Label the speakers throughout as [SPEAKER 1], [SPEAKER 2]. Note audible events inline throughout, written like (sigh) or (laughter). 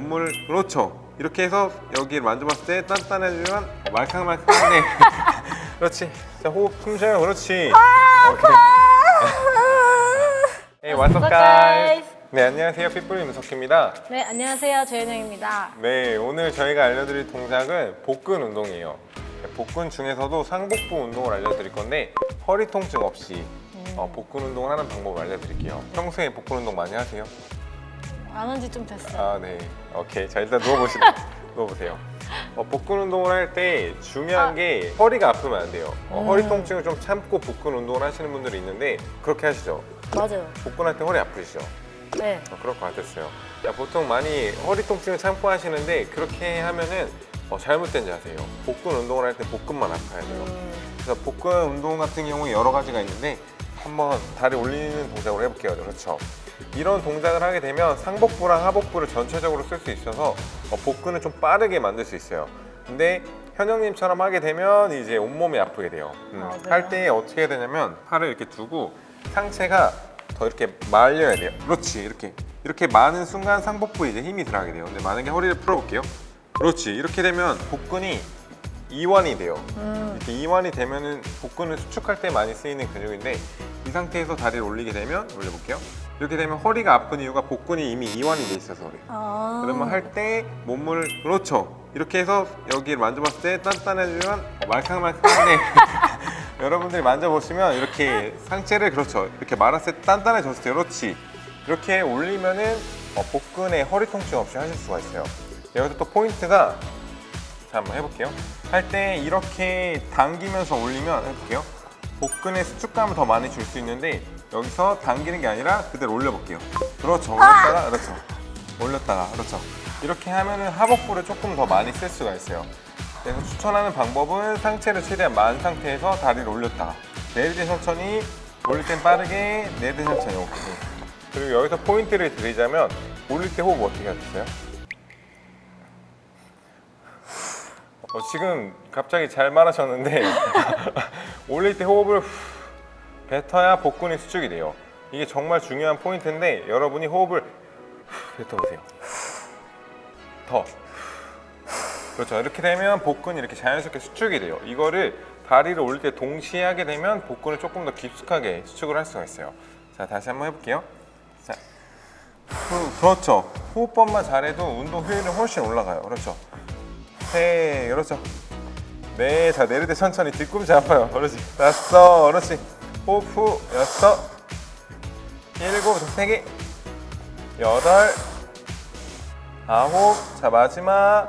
[SPEAKER 1] 몸을 그렇죠. 이렇게 해서 여기를 만져봤을 때 단단해지면 말캉말캉하네. (laughs) 그렇지. 자 호흡 숨 쉬어요. 그렇지. (laughs) What's up, guys?
[SPEAKER 2] guys?
[SPEAKER 1] 네, 안녕하세요. 핏불 임석희입니다.
[SPEAKER 2] 네, 안녕하세요. 조현영입니다.
[SPEAKER 1] 네, 오늘 저희가 알려드릴 동작은 복근 운동이에요. 네, 복근 중에서도 상복부 운동을 알려드릴 건데 허리 통증 없이 어, 복근 운동을 하는 방법을 알려드릴게요. 평소에 복근 운동 많이 하세요?
[SPEAKER 2] 안 한 지 좀 됐어요.
[SPEAKER 1] 아, 네. 오케이. 자, 일단 누워보시, (laughs) 누워보세요. 어, 복근 운동을 할 때 중요한
[SPEAKER 2] 아.
[SPEAKER 1] 게 허리가 아프면 안 돼요. 어,
[SPEAKER 2] 음.
[SPEAKER 1] 허리 통증을 좀 참고 복근 운동을 하시는 분들이 있는데 그렇게 하시죠.
[SPEAKER 2] 맞아요.
[SPEAKER 1] 복근할 때 허리 아프시죠?
[SPEAKER 2] 네.
[SPEAKER 1] 어, 그럴 것 같았어요. 자, 보통 많이 허리 통증을 참고 하시는데 그렇게 하면은 어, 잘못된 자세예요. 복근 운동을 할 때 복근만 아파야 돼요.
[SPEAKER 2] 음,
[SPEAKER 1] 그래서 복근 운동 같은 경우에 여러 가지가 있는데 한번 다리 올리는 동작을 해볼게요. 그렇죠. 이런 동작을 하게 되면 상복부랑 하복부를 전체적으로 쓸 수 있어서 어, 복근을 좀 빠르게 만들 수 있어요. 근데 현영님처럼 하게 되면 이제 온몸이 아프게 돼요. 음,
[SPEAKER 2] 아, 그래요?
[SPEAKER 1] 할때 어떻게 해야 되냐면 팔을 이렇게 두고 상체가 더 이렇게 말려야 돼요. 그렇지. 이렇게. 이렇게 많은 순간 상복부에 이제 힘이 들어가게 돼요. 근데 만약에 허리를 풀어볼게요. 그렇지. 이렇게 되면 복근이 이완이 돼요.
[SPEAKER 2] 음,
[SPEAKER 1] 이렇게 이완이 되면은 복근을 수축할 때 많이 쓰이는 근육인데 이 상태에서 다리를 올리게 되면 올려볼게요. 이렇게 되면 허리가 아픈 이유가 복근이 이미 이완이 돼 있어서 그래요.
[SPEAKER 2] 아.
[SPEAKER 1] 그러면 할 때 몸을 그렇죠. 이렇게 해서 여기를 만져봤을 때 단단해지면 어, 말캉말캉하네. (laughs) 여러분들이 만져보시면 이렇게 상체를 그렇죠. 이렇게 말았을 때 단단해졌을 때 그렇지. 이렇게 올리면은 어, 복근에 허리 통증 없이 하실 수가 있어요. 여기서 또 포인트가 자 한번 해볼게요. 할 때 이렇게 당기면서 올리면 해볼게요. 복근에 수축감을 더 많이 줄 수 있는데 여기서 당기는 게 아니라 그대로 올려볼게요. 그렇죠. 올렸다가 그렇죠. 올렸다가 그렇죠. 이렇게 하면은 하복부를 조금 더 많이 쓸 수가 있어요. 그래서 추천하는 방법은 상체를 최대한 만 상태에서 다리를 올렸다가 내릴 때 천천히 올릴 땐 빠르게 내릴 때 천천히 오케이. 그리고 여기서 포인트를 드리자면 올릴 때 호흡 어떻게 하셨어요? 어, 지금 갑자기 잘 말하셨는데 (laughs) 올릴 때 호흡을 후 뱉어야 복근이 수축이 돼요. 이게 정말 중요한 포인트인데 여러분이 호흡을 후 뱉어보세요. 더. 그렇죠. 이렇게 되면 복근이 이렇게 자연스럽게 수축이 돼요. 이거를 다리를 올릴 때 동시에 하게 되면 복근을 조금 더 깊숙하게 수축을 할 수가 있어요. 자, 다시 한번 해볼게요. 자, 후, 그렇죠. 호흡법만 잘해도 운동 효율은 훨씬 올라가요. 그렇죠. 네, 그렇죠. 네, 자 내릴 때 천천히 뒤꿈치 아파요. 그렇지. 다섯, 그렇지. 호흡 후 여섯, 일곱, 세 개, 여덟, 아홉. 자 마지막.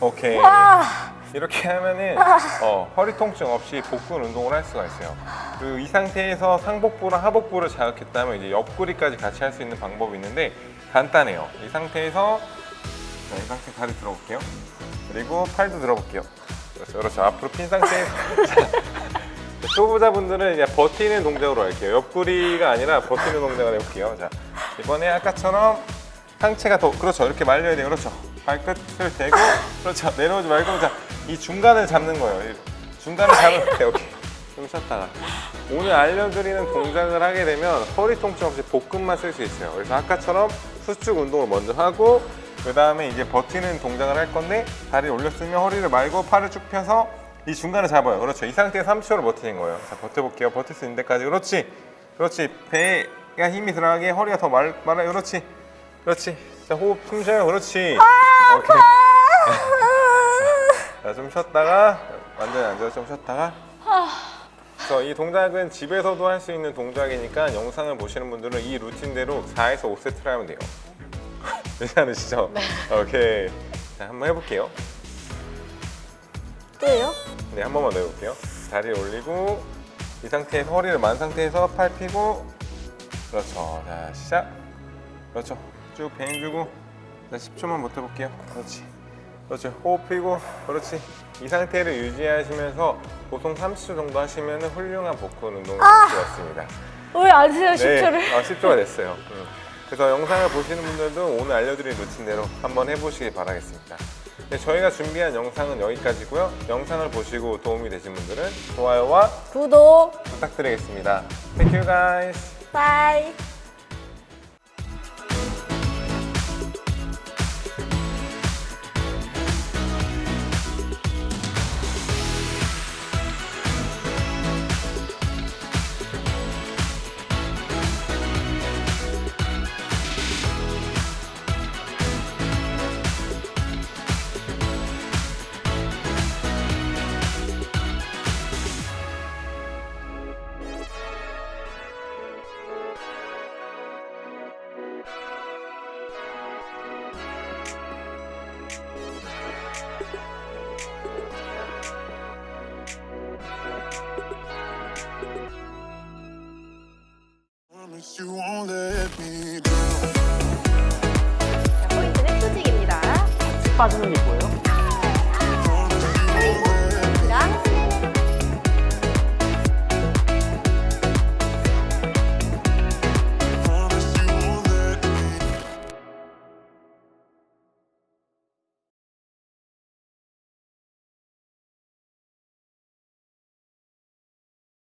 [SPEAKER 1] 오케이.
[SPEAKER 2] 아,
[SPEAKER 1] 이렇게 하면은 어, 허리 통증 없이 복근 운동을 할 수가 있어요. 그리고 이 상태에서 상복부랑 하복부를 자극했다면 이제 옆구리까지 같이 할 수 있는 방법이 있는데 간단해요. 이 상태에서 자, 이 상태 다리 들어볼게요. 그리고 팔도 들어볼게요. 그렇죠, 그렇죠. 앞으로 핀 상태에서 자, (laughs) 초보자분들은 이제 버티는 동작으로 할게요. 옆구리가 아니라 버티는 동작을 해볼게요. 자, 이번에 아까처럼 상체가 더 그렇죠. 이렇게 말려야 돼요. 그렇죠. 발끝을 대고 그렇죠. 내려오지 말고 자, 이 중간을 잡는 거예요. 이 중간을 잡을 때 오케이. 좀 쉬었다가 오늘 알려드리는 동작을 하게 되면 허리 통증 없이 복근만 쓸 수 있어요. 그래서 아까처럼 수축 운동을 먼저 하고 그 다음에 이제 버티는 동작을 할 건데 다리 올렸으면 허리를 말고 팔을 쭉 펴서 이 중간을 잡아요. 그렇죠. 이 상태에서 3초를 버티는 거예요. 자, 버텨볼게요. 버틸 수 있는 데까지. 그렇지. 그렇지. 배가 힘이 들어가게 허리가 더 말, 말아요. 그렇지. 그렇지. 자, 호흡 숨 쉬어요. 그렇지. 오케이. 자, 좀 쉬었다가 완전히 앉아서 좀 쉬었다가 그래서 이 동작은 집에서도 할 수 있는 동작이니까 영상을 보시는 분들은 이 루틴대로 4에서 5세트를 하면 돼요. (laughs) 괜찮으시죠?
[SPEAKER 2] 네.
[SPEAKER 1] 오케이. 자, 한번 해볼게요.
[SPEAKER 2] 또요?
[SPEAKER 1] 네, 한 번만 더 해볼게요. 다리 올리고 이 상태에서 허리를 만 상태에서 팔 펴고 그렇죠. 자, 시작. 그렇죠. 쭉 베인 주고 자, 10초만 버텨볼게요. 그렇지. 그렇죠. 호흡 피고 그렇지. 이 상태를 유지하시면서 보통 30초 정도 하시면 훌륭한 복근 운동을 할 수가 있습니다.
[SPEAKER 2] 왜안 세요, 10초를?
[SPEAKER 1] 네, 아, 10초가 됐어요. 음. 그래서 영상을 보시는 분들도 오늘 알려드린 루틴대로 한번 해보시길 바라겠습니다. 네, 저희가 준비한 영상은 여기까지고요. 영상을 보시고 도움이 되신 분들은 좋아요와
[SPEAKER 2] 구독,
[SPEAKER 1] 부탁드리겠습니다. Thank you guys.
[SPEAKER 2] 빠
[SPEAKER 3] you won't let me down.
[SPEAKER 4] 자, 포인트는 수직입니다.
[SPEAKER 5] 빠지는 게 보여요.